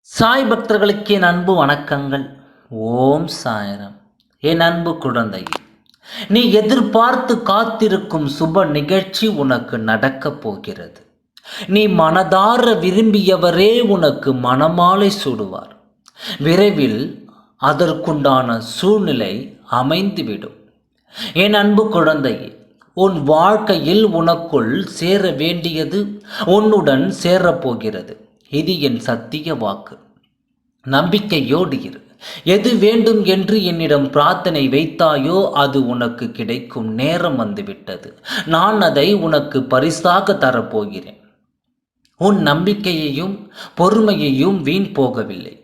சாய் பக்தர்களுக்கு என் அன்பு வணக்கங்கள். ஓம் சாயரம். என் அன்பு குழந்தை நீ எதிர்பார்த்து காத்திருக்கும் சுப நிகழ்ச்சி உனக்கு நடக்கப் போகிறது. நீ மனதார விரும்பியவரே உனக்கு மனமாலை சூடுவார். விரைவில் அதற்குண்டான சூழ்நிலை அமைந்துவிடும். என் அன்பு குழந்தை உன் வாழ்க்கையில் உனக்குள் சேர வேண்டியது உன்னுடன் சேரப்போகிறது. இது என் சத்திய வாக்கு. நம்பிக்கையோடு இரு. எது வேண்டும் என்று என்னிடம் பிரார்த்தனை வைத்தாயோ அது உனக்கு கிடைக்கும் நேரம் வந்துவிட்டது. நான் அதை உனக்கு பரிசாக தரப்போகிறேன். உன் நம்பிக்கையையும் பொறுமையையும் வீண் போகவில்லை.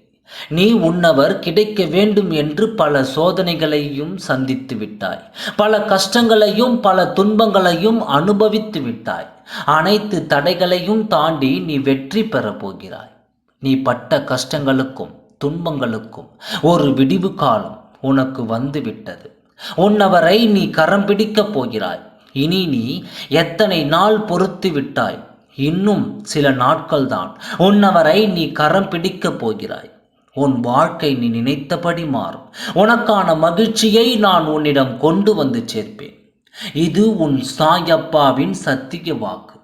நீ உன்னவர் கிடைக்க வேண்டும் என்று பல சோதனைகளையும் சந்தித்து விட்டாய். பல கஷ்டங்களையும் பல துன்பங்களையும் அனுபவித்து விட்டாய். அனைத்து தடைகளையும் தாண்டி நீ வெற்றி பெறப் போகிறாய். நீ பட்ட கஷ்டங்களுக்கும் துன்பங்களுக்கும் ஒரு விடிவு காலம் உனக்கு வந்து விட்டது. உன்னவரை நீ கரம் பிடிக்கப் போகிறாய். இனி நீ எத்தனை நாள் பொறுத்து விட்டாய்? இன்னும் சில நாட்கள்தான் உன்னவரை நீ கரம் பிடிக்கப் போகிறாய். உன் வாழ்க்கை நீ நினைத்தபடி மாறும். உனக்கான மகிழ்ச்சியை நான் உன்னிடம் கொண்டு வந்து சேர்ப்பேன். இது உன் சாயப்பாவின் சத்திய வாக்கு.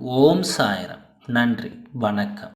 ஓம் சாயரம். நன்றி. வணக்கம்.